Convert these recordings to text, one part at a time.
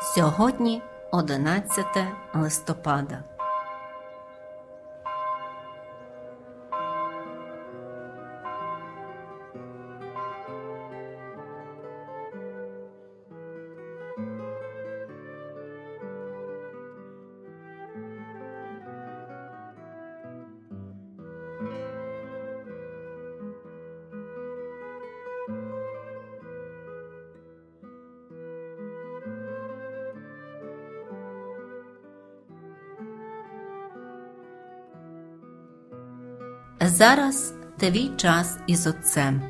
Сьогодні 11 листопада. Зараз твій час із Отцем.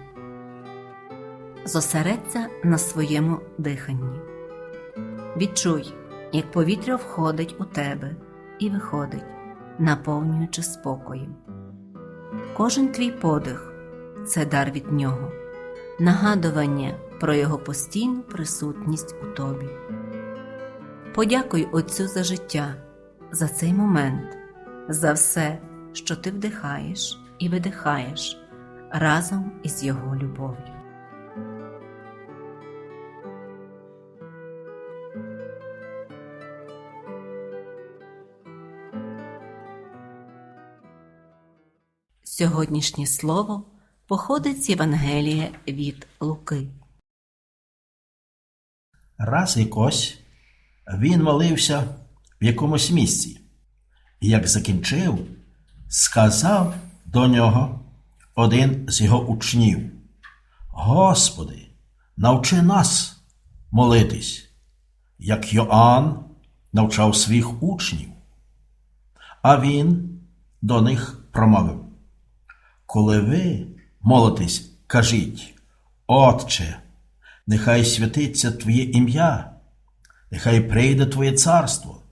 Зосередься на своєму диханні. Відчуй, як повітря входить у тебе і виходить, наповнюючи спокоєм. Кожен твій подих це дар від нього, нагадування про його постійну присутність у тобі. Подякуй Отцю за життя, за цей момент, за все, що ти вдихаєш і видихаєш разом із Його любов'ю. Сьогоднішнє слово походить з Євангелія від Луки. Раз якось він молився в якомусь місці, і як закінчив, сказав до нього один з його учнів: Господи, навчи нас молитись, як Йоанн навчав своїх учнів. А він до них промовив: Коли ви молитесь, кажіть, Отче, нехай святиться Твоє ім'я, нехай прийде Твоє царство.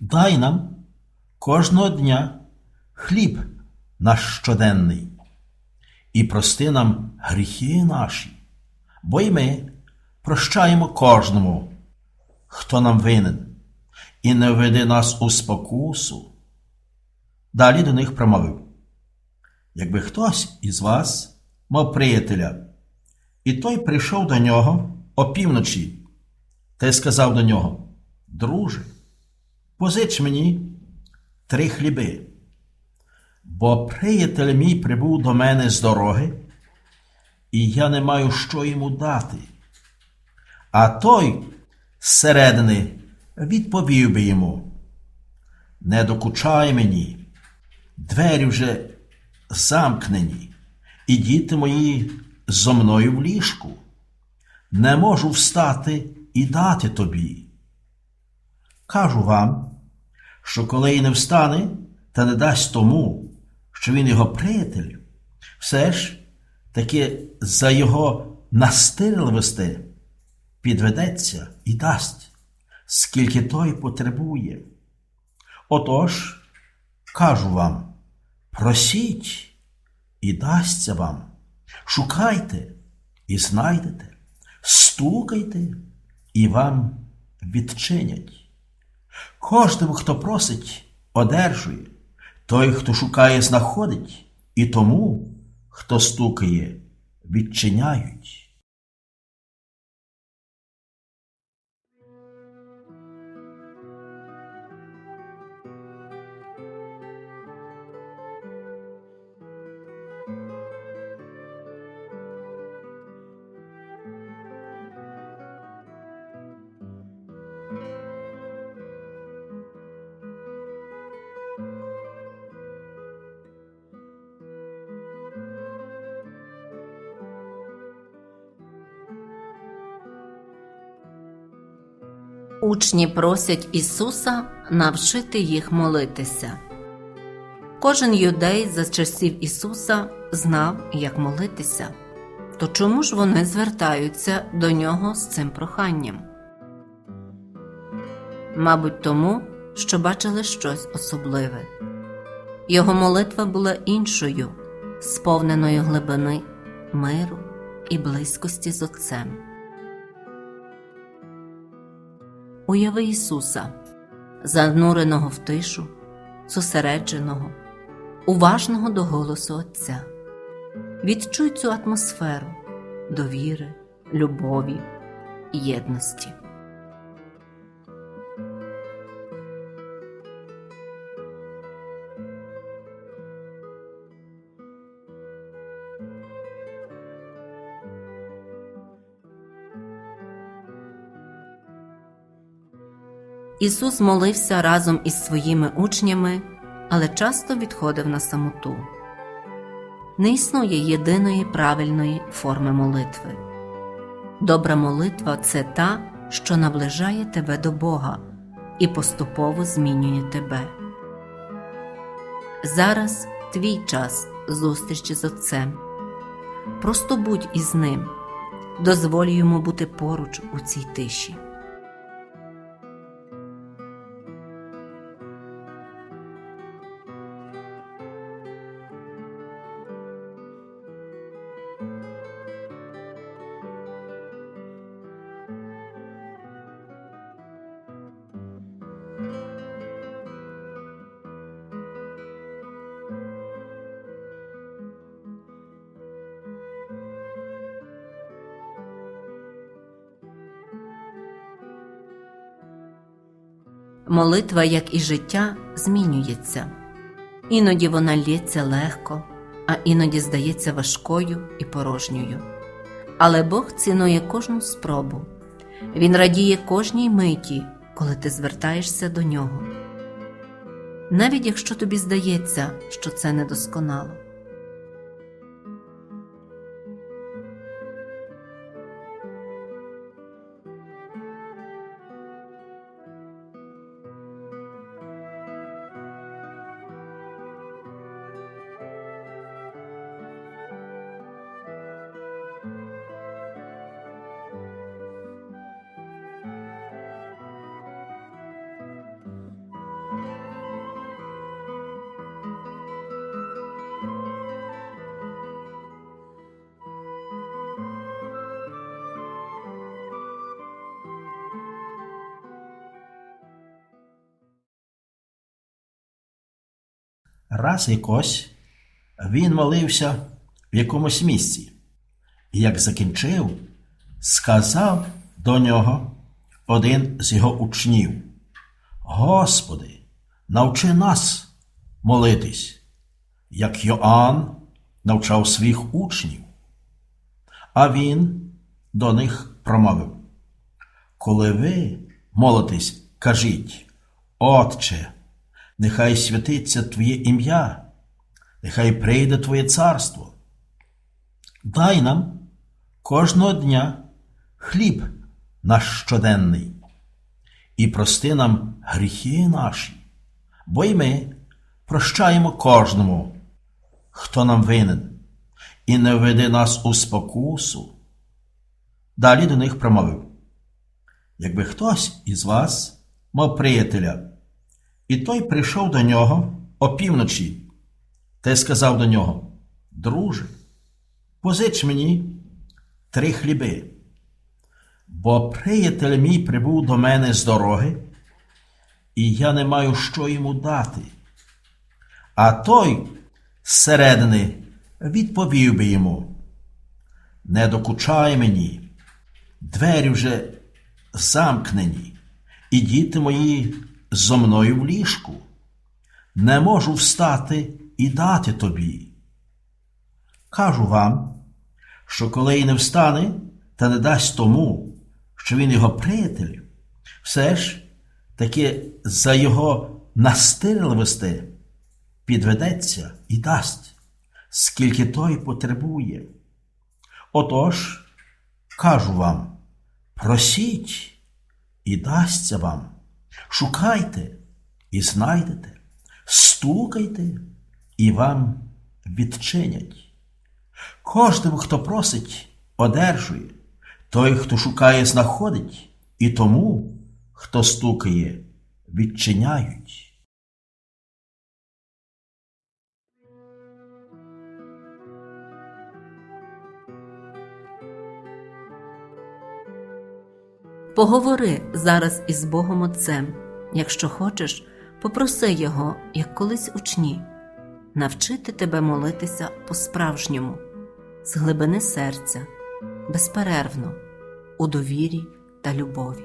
Дай нам кожного дня хліб наш щоденний, і прости нам гріхи наші, бо й ми прощаємо кожному, хто нам винен, і не веди нас у спокусу. Далі до них промовив. Якби хтось із вас мав приятеля, і той прийшов до нього опівночі, та й сказав до нього: Друже, позич мені три хліби, бо приятель мій прибув до мене з дороги, і я не маю що йому дати. А той зсередини відповів би йому: Не докучай мені, двері вже замкнені, і діти мої зо мною в ліжку. Не можу встати і дати тобі. Кажу вам, що коли й не встане та не дасть тому, що він його приятель, все ж таки за його настирливості підведеться і дасть, скільки той потребує. Отож, кажу вам, просіть і дасться вам, шукайте і знайдете, стукайте і вам відчинять. Кожному, хто просить, одержує, той, хто шукає, знаходить, і тому, хто стукає, відчиняють. Учні просять Ісуса навчити їх молитися. Кожен юдей за часів Ісуса знав, як молитися. То чому ж вони звертаються до нього з цим проханням? Мабуть, тому, що бачили щось особливе. Його молитва була іншою, сповненою глибини, миру і близькості з Отцем. Уяви Ісуса, зануреного в тишу, зосередженого, уважного до голосу Отця. Відчуй цю атмосферу довіри, любові, єдності. Ісус молився разом із своїми учнями, але часто відходив на самоту. Не існує єдиної правильної форми молитви. Добра молитва це та, що наближає тебе до Бога і поступово змінює тебе. Зараз твій час зустрічі з Отцем. Просто будь із ним, дозволь йому бути поруч у цій тиші. Молитва, як і життя, змінюється. Іноді вона лється легко, а іноді здається важкою і порожньою. Але Бог цінує кожну спробу. Він радіє кожній миті, коли ти звертаєшся до нього. Навіть якщо тобі здається, що це недосконало. Раз якось він молився в якомусь місці, і як закінчив, сказав до нього один з його учнів: Господи, навчи нас молитись, як Йоанн навчав своїх учнів. А він до них промовив: Коли ви молитесь, кажіть, Отче, нехай святиться Твоє ім'я, нехай прийде Твоє царство. Дай нам кожного дня хліб наш щоденний, і прости нам гріхи наші, бо й ми прощаємо кожному, хто нам винен, і не веди нас у спокусу. Далі до них промовив: Якби хтось із вас мав приятеля, і той прийшов до нього опівночі, та й сказав до нього: Друже, позич мені три хліби, бо приятель мій прибув до мене з дороги, і я не маю що йому дати. А той зсередини відповів би йому: Не докучай мені, двері вже замкнені, і діти мої зо мною в ліжку. Не можу встати і дати тобі. Кажу вам, що коли й не встане та не дасть тому, що він його приятель, все ж таки за його настирливості підведеться і дасть, скільки той потребує. Отож, кажу вам, просіть і дасться вам. Шукайте і знайдете, стукайте і вам відчинять. Кожному, хто просить, одержує, той, хто шукає, знаходить, і тому, хто стукає, відчиняють. Поговори зараз із Богом Отцем. Якщо хочеш, попроси Його, як колись учні, навчити тебе молитися по-справжньому, з глибини серця, безперервно, у довірі та любові.